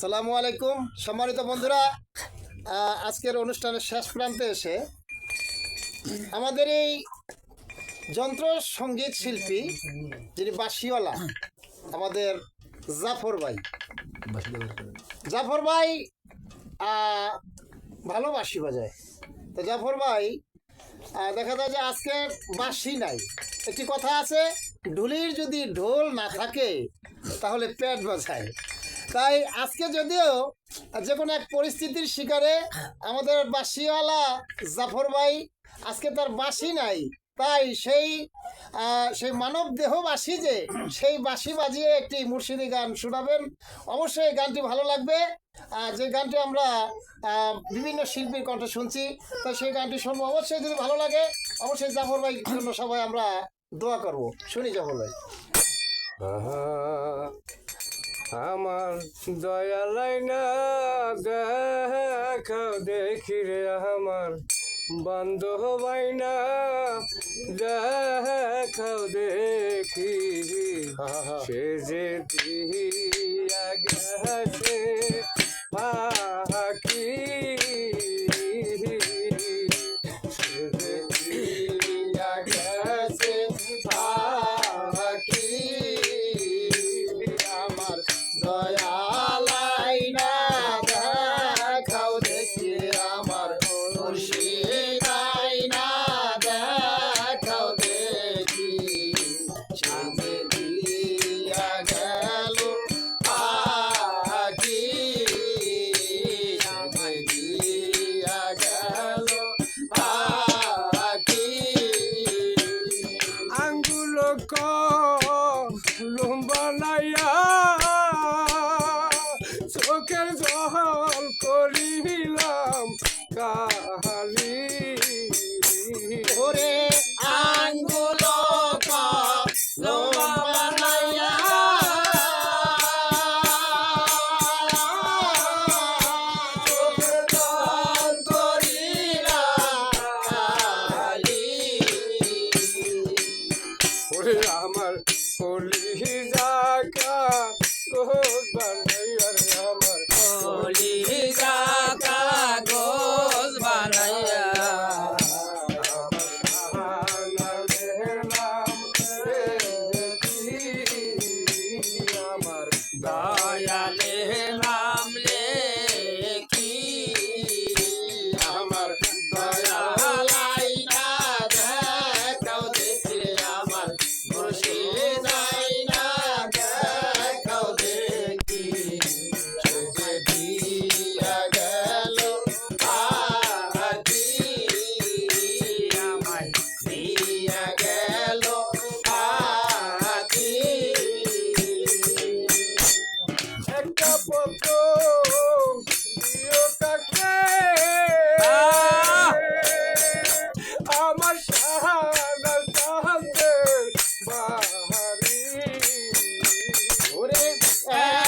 সালামু আলাইকুম। সম্মানিত বন্ধুরা আজকের অনুষ্ঠানের শেষ প্রান্তে এসে আমাদের এই যন্ত্র সংগীত শিল্পী যিনি বাঁশিওয়ালা, আমাদের জাফর ভাই। জাফর ভাই ভালো বাঁশি বাজায়। তো জাফর ভাই দেখা যায় যে আজকে বাঁশি নাই। একটি কথা আছে, ঢুলির যদি ঢোল না থাকে, তাহলে পেট বাজায় তাই আজকে যদিও যে কোনো এক পরিস্থিতির শিকারে আমাদের বাঁশিওয়ালা জাফর ভাই আজকে তার বাঁশি নাই। তাই সেই সেই মানব দেহ বাঁশি যে, সেই বাঁশি বাজিয়ে একটি মুর্শিদি গান শোনাবেন। অবশ্যই গানটি ভালো লাগবে। যে গানটি আমরা বিভিন্ন শিল্পীর কণ্ঠে শুনছি তো সেই গানটি শুনব। অবশ্যই যদি ভালো লাগে, অবশ্যই জাফর ভাই জন্য সবাই আমরা দোয়া করব। শুনি জাফর ভাই। আমার দয়ালাই না দেখা দেখি রে আমার বান্ধবাই না দেখাও দেখি। সে যে দিয়া গেছে চোখের জল করিলাম কাহালি। ওরে আঙ্গুল আমার দয়ালে নাম Yeah.